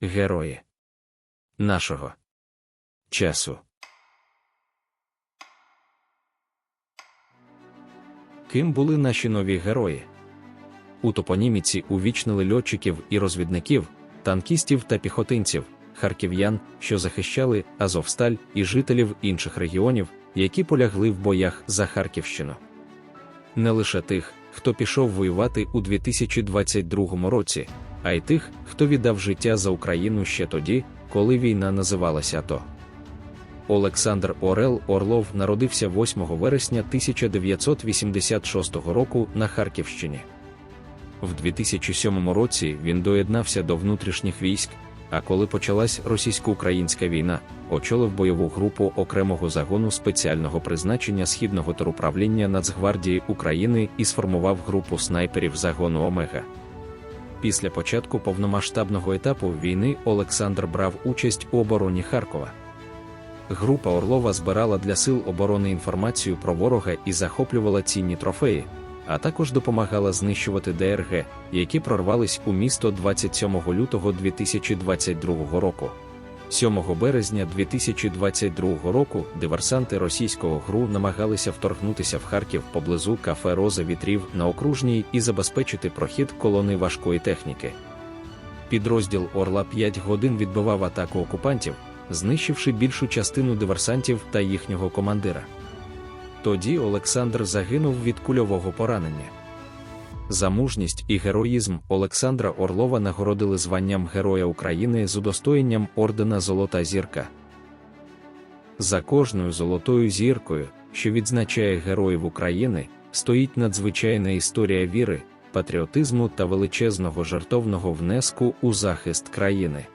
Герої нашого часу. Ким були наші нові герої? У топоніміці увічнили льотчиків і розвідників, танкістів та піхотинців, харків'ян, що захищали Азовсталь і жителів інших регіонів, які полягли в боях за Харківщину. Не лише тих, хто пішов воювати у 2022 році, а й тих, хто віддав життя за Україну ще тоді, коли війна називалася АТО. Олександр Орел Орлов народився 8 вересня 1986 року на Харківщині. В 2007 році він доєднався до внутрішніх військ, а коли почалась російсько-українська війна, очолив бойову групу окремого загону спеціального призначення Східного теруправління Нацгвардії України і сформував групу снайперів загону Омега. Після початку повномасштабного етапу війни Олександр брав участь у обороні Харкова. Група Орлова збирала для сил оборони інформацію про ворога і захоплювала цінні трофеї, а також допомагала знищувати ДРГ, які прорвались у місто 27 лютого 2022 року. 7 березня 2022 року диверсанти російського ГРУ намагалися вторгнутися в Харків поблизу кафе Роза вітрів на окружній і забезпечити прохід колони важкої техніки. Підрозділ Орла 5 годин відбивав атаку окупантів, знищивши більшу частину диверсантів та їхнього командира. Тоді Олександр загинув від кульового поранення. За мужність і героїзм Олександра Орлова нагородили званням Героя України з удостоєнням ордена Золота зірка. За кожною золотою зіркою, що відзначає Героїв України, стоїть надзвичайна історія віри, патріотизму та величезного жертовного внеску у захист країни.